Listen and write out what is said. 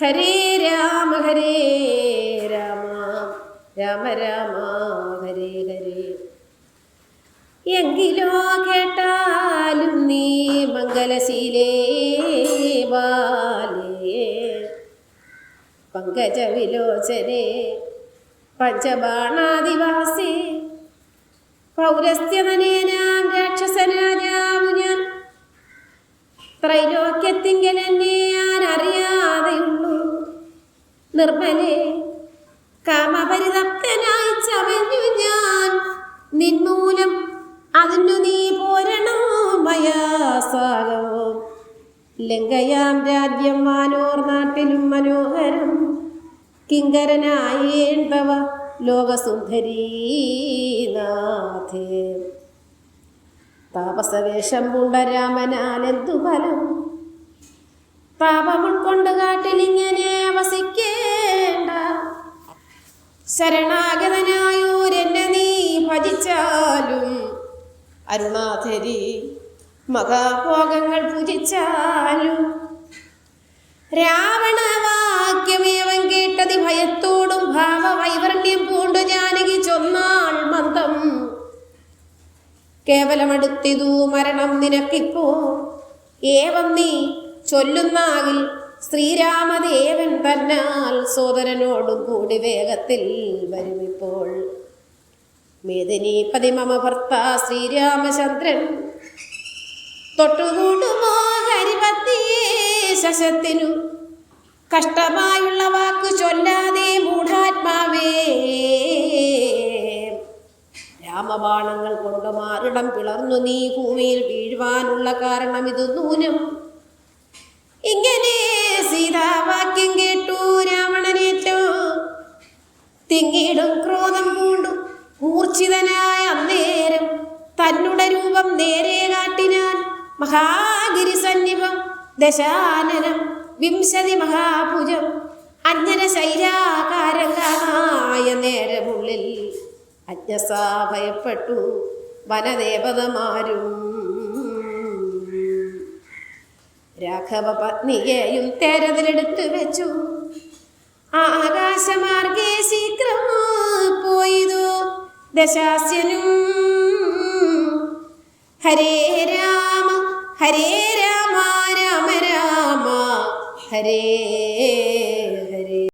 ഹരേ രാമ ഹരേ രാമ. രാമ രാമ ഹരേ ഹരേ. എങ്കിലോ കേട്ടാലും നീ മംഗലശീലേ ബാലേ. പങ്കജവിലോചനെ പഞ്ചബാണാദിവാസി. പൗരസ്ത്യനേനാം രാക്ഷസനാജാവു ഞാൻ. നിർമ്മലേ കാമപരിതപ്തനായി ചവഞ്ഞു ഞാൻ. നിന്മൂലം അതിനു നീ പോരണോ മയാസാഗവും ലങ്കയാം രാജ്യം വാനോർ നാട്ടിലും മനോഹരം. കിങ്കരനായേണ്ടവ ലോകസുന്ദരീനാഥേ താപസവേഷം പൂണ്ട രാമനാലെന്തു ഫലം? താപമുൾക്കൊണ്ട് കാട്ടിലിങ്ങനെ വസിക്കേണ്ട ശരണാഗതനായൂരെന്നെ നീ ഭജിച്ചാലും അരുണാധരി മഹാഭോഗങ്ങൾ പൂജിച്ചാലും. രാവണവാക്യമേവം കേട്ടതി ഭയത്തോടും ഭാവവൈവർണ്യം പൂണ്ടു ജാനകി ചൊന്നാൾ മന്ദം. കേവലമടുത്തിതു മരണം നിനക്കിപ്പോ. ഏവം നീ ചൊല്ലുന്നാകിൽ ശ്രീരാമദേവൻ തന്നാൽ സോദരനോടും കൂടി വേഗത്തിൽ വരുമിപ്പോൾ മേദിനീപതി മമ ഭർത്ത ശ്രീരാമചന്ദ്രൻ തൊട്ടുകൂടുമോ ഹരിപത്തിയേ ശശത്തിനു? കഷ്ടമായുള്ള വാക്ക് ചൊല്ലാതെ മൂഢാത്മാവേ. രാമബാണങ്ങൾ കൊണ്ട് മാറിടം പിളർന്നു നീ ഭൂമിയിൽ വീഴുവാനുള്ള കാരണം ഇത് നൂനം. ഇങ്ങനെ സീതാവാക്യം കേട്ടു രാവണനേറ്റു തിങ്ങിടും ക്രോധം പൂണ്ടു മൂർച്ഛിതനായ അന്നേരം തന്നുടെ രൂപം നേരെ കാട്ടിനാൻ മഹാഗിരി സന്നിഭം ദശാനനം വിംശതി മഹാഭുജം അജ്ഞന ശൈലാകാരംഗമായ നേരമുള്ളിൽ അജ്ഞസാ ഭയപ്പെട്ടു വനദേവതമാരും. രാഘവ പത്നിയെയും തെരതിലെടുത്തു വെച്ചു ആകാശമാർഗേ ശീഘ്രം പോയിതു. ദശാസ്യനും ഹരേ രാമ ഹരേ രാമ രാമ രാമ ഹരേ